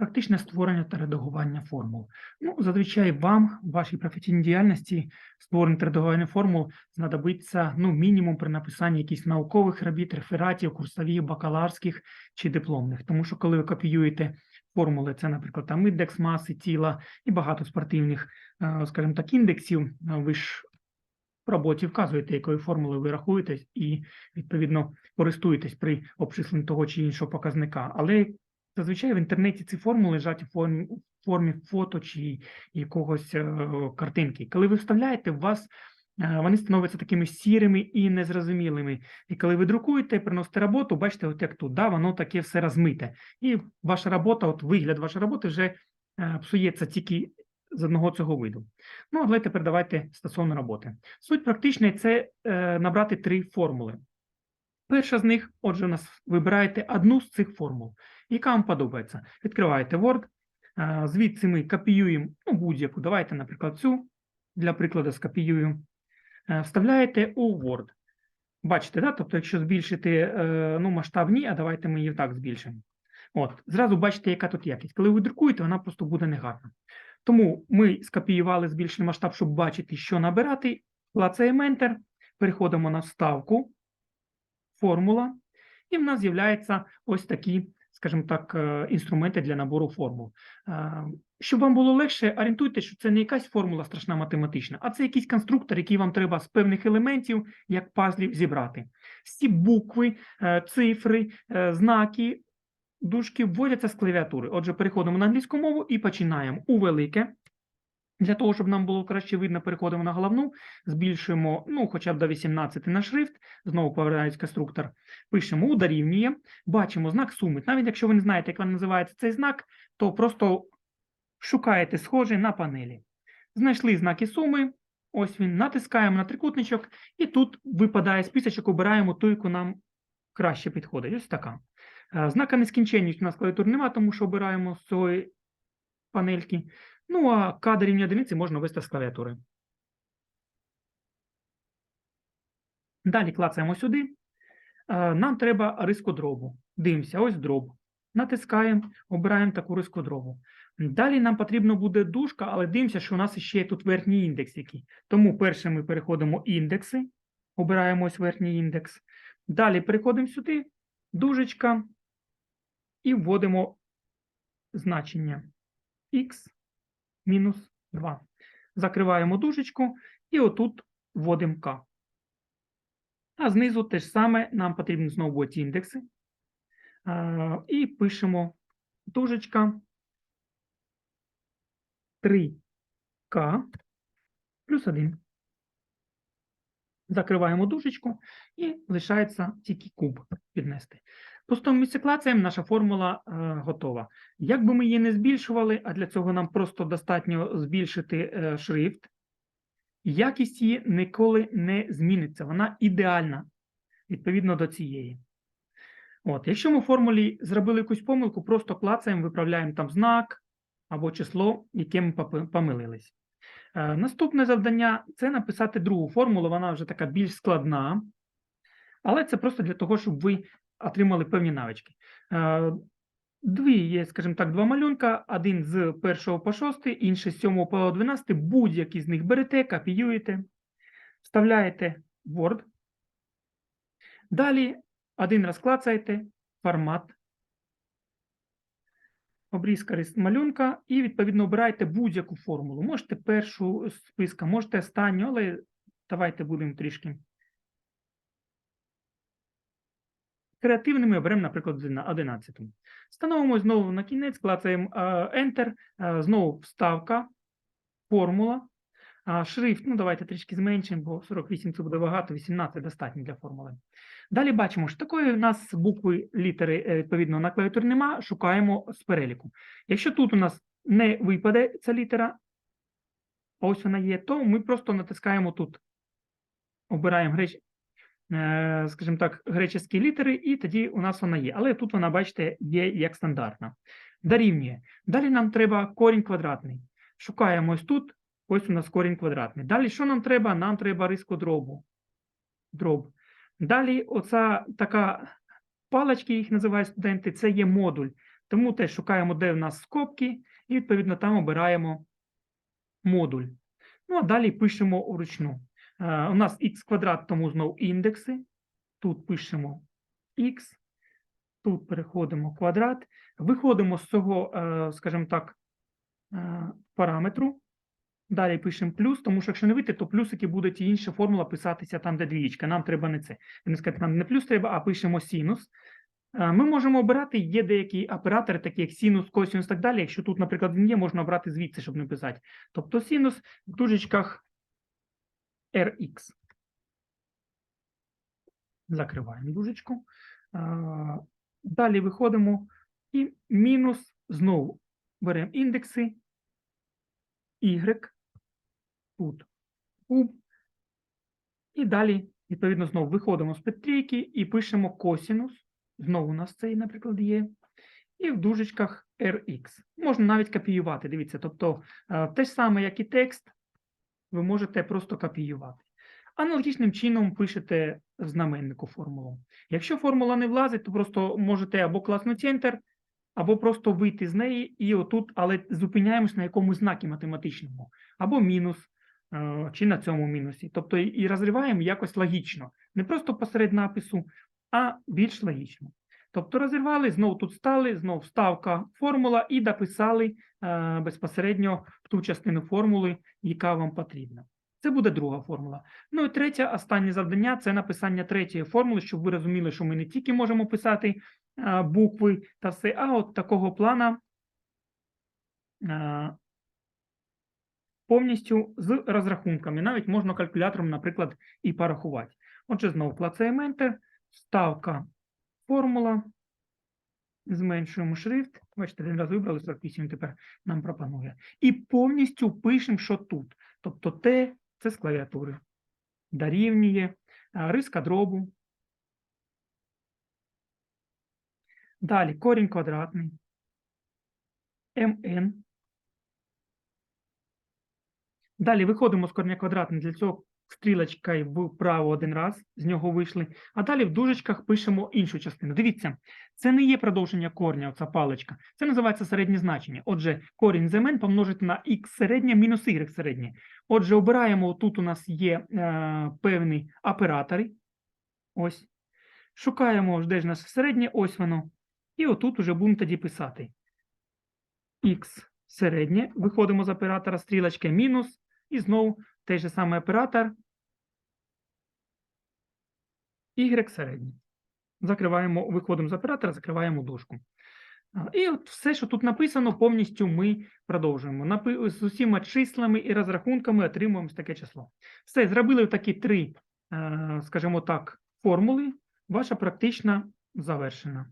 Практичне створення та редагування формул. Ну, зазвичай вам в вашій професійній діяльності створення та редагування формул знадобиться ну, мінімум при написанні якихось наукових робіт, рефератів, курсових, бакаларських чи дипломних. Тому що коли ви копіюєте формули, це, наприклад, там індекс маси тіла і багато спортивних, е, скажімо так, індексів, е, ви ж в роботі вказуєте, якою формулою ви рахуєтесь, і відповідно користуєтесь при обчисленні того чи іншого показника. Але зазвичай в інтернеті ці формули лежать у формі, у формі фото чи якогось е, картинки. Коли ви вставляєте, у вас е, вони становляться такими сірими і незрозумілими. І коли ви друкуєте, приносите роботу, бачите, от як тут, да, воно таке все розмите. І ваша робота, от вигляд вашої роботи вже е, псується тільки з одного цього виду. Ну, але тепер давайте стосовно роботи. Суть практичної це набрати три формули. Перша з них, отже, у нас вибираєте одну з цих формул, яка вам подобається. Відкриваєте Word, е, звідси ми копіюємо ну, будь-яку. Давайте, наприклад, цю для прикладу скопіюємо. Е, Вставляєте у Word. Бачите, да? тобто, якщо збільшити е, ну, масштаб ні, а давайте ми її так збільшимо. От, зразу бачите, яка тут якість. Коли ви друкуєте, вона просто буде негарна. Тому ми скопіювали збільшений масштаб, щоб бачити, що набирати. Клацаємо Enter, переходимо на вставку, формула, і в нас з'являються ось такі, скажімо так, е, інструменти для набору формул. Е, Щоб вам було легше, орієнтуйте, що це не якась формула страшна математична, а це якийсь конструктор, який вам треба з певних елементів, як пазлів, зібрати. Всі букви, е, цифри, знаки, дужки вводяться з клавіатури. Отже, переходимо на англійську мову і починаємо у велике. Для того, щоб нам було краще видно, переходимо на головну, збільшуємо, ну, хоча б до 18 на шрифт, знову повертається конструктор, пишемо у дорівнює, бачимо знак суми. Навіть якщо ви не знаєте, як він називається цей знак, то просто шукаєте схожий на панелі. Знайшли знаки суми, ось він, натискаємо на трикутничок, і тут випадає списочок, обираємо ту, яку нам краще підходить. Ось така. Е, Знака нескінченність у нас клавіатур немає, тому що обираємо з цієї панельки. Ну, а кадр рівня одиниці можна ввести з клавіатури. Далі клацаємо сюди. Нам треба риску дробу. Дивимося, ось дроб. Натискаємо, обираємо таку риску дробу. Далі нам потрібно буде дужка, але дивимося, що у нас ще є тут верхній індекс який. Тому перше ми переходимо індекси, обираємо ось верхній індекс. Далі переходимо сюди, дужечка, і вводимо значення x мінус 2. Закриваємо дужечку і отут вводимо k. А знизу те ж саме, нам потрібно знову будуть індекси. І пишемо дужечка 3k плюс 1. Закриваємо дужечку і лишається тільки куб піднести. Пустому місці клацаємо, наша формула е, готова. Як би ми її не збільшували, а для цього нам просто достатньо збільшити е, шрифт, якість її ніколи не зміниться. Вона ідеальна відповідно до цієї. От, якщо ми в формулі зробили якусь помилку, просто клацаємо, виправляємо там знак або число, яке ми помилились. Е, Наступне завдання це написати другу формулу, вона вже така більш складна, але це просто для того, щоб ви отримали певні навички. Е, Дві є, скажімо так, два малюнка, один з 1 по 6, інший з 7 по 12. Будь-який з них берете, копіюєте, вставляєте Word. Далі один раз клацаєте формат, обрізка малюнка і, відповідно, обираєте будь-яку формулу. Можете першу списка, можете останню, але давайте будемо трішки креативними, оберемо, наприклад, 11. Встановимо знову на кінець, клацаємо е, Enter, е, знову вставка, формула, шрифт, ну давайте трішки зменшимо, бо 48 це буде багато, 18 достатньо для формули. Далі бачимо, що такої у нас букви літери, е, відповідно, на клавіатурі нема, шукаємо з переліку. Якщо тут у нас не випаде ця літера, ось вона є, то ми просто натискаємо тут, обираємо греч... е, скажімо так, греческі літери, і тоді у нас вона є. Але тут вона, бачите, є як стандартна. Дорівнює. Далі нам треба корінь квадратний. Шукаємо ось тут, ось у нас корінь квадратний. Далі що нам треба? Нам треба риску дробу. Дроб. Далі оця така палички, їх називають студенти, це є модуль. Тому теж шукаємо, де в нас скобки, і відповідно там обираємо модуль. Ну, а далі пишемо вручну. Е, У нас х квадрат, тому знову індекси. Тут пишемо х, тут переходимо квадрат, виходимо з цього, е, скажімо так, е, параметру. Далі пишемо плюс, тому що якщо не вийти, то плюсики будуть і інша формула писатися там, де двієчка. Нам треба не це. Не сказати, нам не плюс треба, а пишемо синус. Ми можемо обирати, є деякі оператори, такі як синус, косинус і так далі. Якщо тут, наприклад, він є, можна обрати звідси, щоб не писати. Тобто синус в дужечках Rx. Закриваємо дужечку. Далі виходимо і мінус знову беремо індекси y, тут куб. І далі, відповідно, знову виходимо з петрійки і пишемо косінус. Знову у нас цей, наприклад, є. І в дужечках Rx. Можна навіть копіювати. Дивіться, тобто те ж саме, як і текст, ви можете просто копіювати. Аналогічним чином пишете в знаменнику формулу. Якщо формула не влазить, то просто можете або класнути Enter, або просто вийти з неї і отут, але зупиняємось на якомусь знакі математичному, або мінус, е, чи на цьому мінусі. Тобто і розриваємо якось логічно. Не просто посеред напису, а більш логічно. Тобто розірвали, знову тут стали, знову вставка формула і дописали е, безпосередньо ту частину формули, яка вам потрібна. Це буде друга формула. Ну і третє, останнє завдання це написання третьої формули, щоб ви розуміли, що ми не тільки можемо писати е, букви та все, а от такого плана е, повністю з розрахунками. Навіть можна калькулятором, наприклад, і порахувати. Отже, знову клацаємо Enter, вставка формула, зменшуємо шрифт. Бачите, один раз вибрали 48, тепер нам пропонує. І повністю пишемо, що тут. Тобто Т це з клавіатури. Дорівнює а, риска дробу. Далі корінь квадратний. МН. Далі виходимо з корня квадратного, для цього стрілочкою вправо один раз, з нього вийшли. А далі в дужечках пишемо іншу частину. Дивіться, це не є продовження корня, оця паличка. Це називається середнє значення. Отже, корінь з МН помножити на х середнє мінус y середнє. Отже, обираємо, тут у нас є е, певні оператори. Ось. Шукаємо, де ж нас середнє, ось воно. І отут уже будемо тоді писати. Х середнє, виходимо з оператора стрілочка мінус, і знову той же самий оператор. Y середнє. Закриваємо, виходимо з оператора, закриваємо дужку. І от все, що тут написано, повністю ми продовжуємо. З усіма числами і розрахунками отримуємо таке число. Все, зробили такі три, е, скажімо так, формули. Ваша практична завершена.